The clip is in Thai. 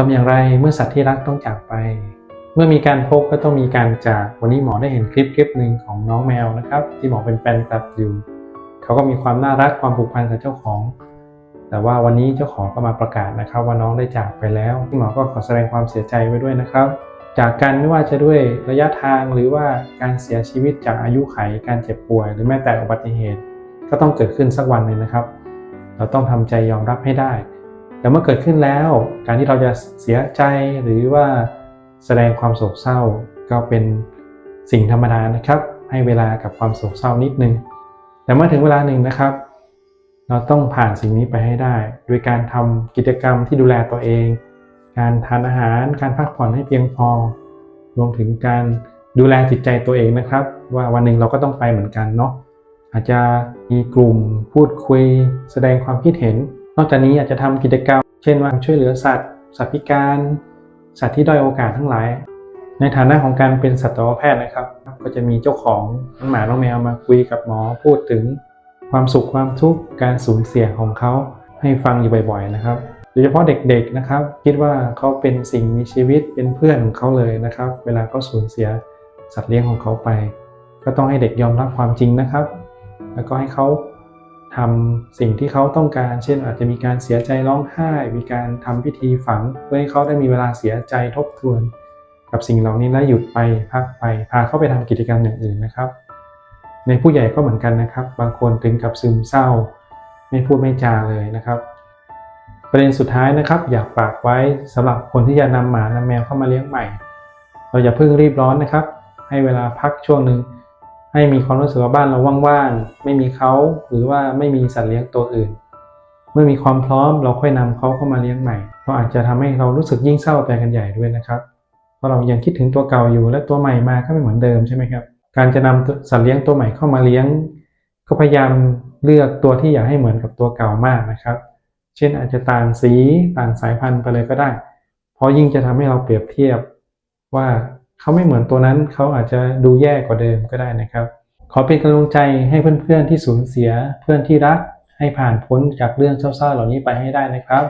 ทำอย่างไรเมื่อสัตว์ที่รักต้องจากไป เมื่อมีการพบก็ต้องมีการจาก วันนี้หมอได้เห็นคลิปคลิปหนึ่งของน้องแมวนะครับ ที่หมอเป็นแฟนคลับอยู่ เขาก็มีความน่ารักความผูกพันกับเจ้าของ แต่ว่าวันนี้เจ้าของก็มาประกาศนะครับ ว่าน้องได้จากไปแล้วที่หมอก็ขอแสดงความเสียใจไว้ด้วยนะครับ จากกันไม่ว่าจะด้วยระยะทางหรือว่าการเสียชีวิตจากอายุไขการเจ็บป่วย หรือแม้แต่อุบัติเหตุ ก็ต้องเกิดขึ้นสักวันหนึ่งนะครับ เราต้องทำใจยอมรับให้ได้ แต่เมื่อเกิดขึ้นแล้ว การที่เราจะเสียใจหรือว่าแสดงความโศกเศร้าก็เป็นสิ่งธรรมดานะครับ ให้เวลากับความโศกเศร้านิดนึง แต่เมื่อถึงเวลาหนึ่งนะครับ เราต้องผ่านสิ่งนี้ไปให้ได้ โดยการทำกิจกรรมที่ดูแลตัวเอง การทานอาหาร การพักผ่อนให้เพียงพอ รวมถึงการดูแลจิตใจตัวเองนะครับ ว่าวันหนึ่งเราก็ต้องไปเหมือนกันเนาะอาจจะมีกลุ่มพูดคุย แสดงความคิดเห็น นอกจากนี้อาจจะทำกิจกรรม เช่นว่าช่วยเหลือสัตว์ สัตว์พิการ สัตว์ที่ด้อยโอกาสทั้งหลาย ในฐานะของการเป็นสัตวแพทย์นะครับ ก็จะมีเจ้าของน้องหมาน้องแมวมาคุยกับหมอพูดถึงความสุขความทุกข์การสูญเสียของเขาให้ฟังอยู่บ่อยๆนะครับโดยเฉพาะเด็กๆนะครับ คิดว่าเขาเป็นสิ่งมีชีวิตเป็นเพื่อนของเขาเลยนะครับ เวลาเขาสูญเสียสัตว์เลี้ยงของเขาไป ก็ต้องให้เด็กยอมรับความจริงนะครับ แล้วก็ให้เขา ทำสิ่งที่เขาต้องการ เช่นอาจจะมีการเสียใจร้องไห้ มีการทำพิธีฝัง เพื่อให้เขาได้มีเวลาเสียใจทบทวน กับสิ่งเหล่านี้แล้วหยุดไปพักไป พาเขาไปทำกิจกรรมอย่างอื่นนะครับ ในผู้ใหญ่ก็เหมือนกันนะครับ บางคนถึงกับซึมเศร้า ไม่พูดไม่จาเลยนะครับ ประเด็นสุดท้ายนะครับ อยากฝากไว้สำหรับคนที่จะนำหมานำแมวเข้ามาเลี้ยงใหม่ เราอย่าเพิ่งรีบร้อนนะครับ ให้เวลาพักช่วงหนึ่ง ให้มีความรู้สึกว่าบ้านเราว่างๆ ไม่มีเขาหรือว่าไม่มีสัตว์เลี้ยงตัวอื่น เมื่อมีความพร้อมเราค่อยนำเขาเข้ามาเลี้ยงใหม่ก็อาจจะทำให้เรารู้สึกยิ่งเศร้าไปกันใหญ่ด้วยนะครับเพราะเรายังคิดถึงตัวเก่าอยู่และตัวใหม่มาก็ไม่เหมือนเดิมใช่ไหมครับ การจะนำสัตว์เลี้ยงตัวใหม่เข้ามาเลี้ยง ก็พยายามเลือกตัวที่อยากให้เหมือนกับตัวเก่ามากนะครับ เช่นอาจจะต่างสีต่างสายพันธุ์ไปเลยก็ได้ เพราะยิ่งจะทำให้เราเปรียบเทียบว่า เขาไม่เหมือนตัวนั้นเขาอาจจะดูแย่กว่าเดิมก็ได้นะครับ ขอเป็นกำลังใจให้เพื่อนๆที่สูญเสียเพื่อนที่รักให้ผ่านพ้นจากเรื่องเศร้าๆเหล่านี้ไปให้ได้นะครับ